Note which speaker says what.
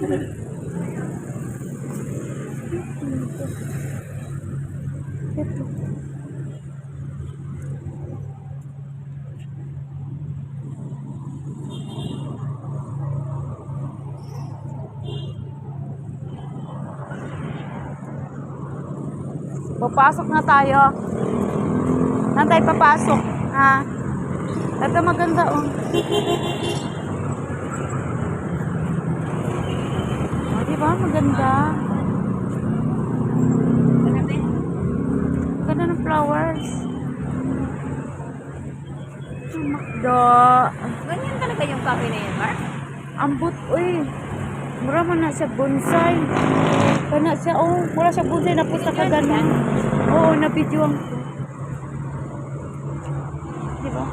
Speaker 1: Papasok na tayo. Saan tayo papasok? Ha? Ito maganda oh. Di ba? Maganda. Maganda ng flowers. Makdo.
Speaker 2: Ganyan talaga yung coffee na yun, Mark?
Speaker 1: Ang but, uy. Mura mo na siya bonsai. Kana siya, oh. Mura siya bonsai. Napunta ka ganun. Oo, nabidyoan ko. Di ba?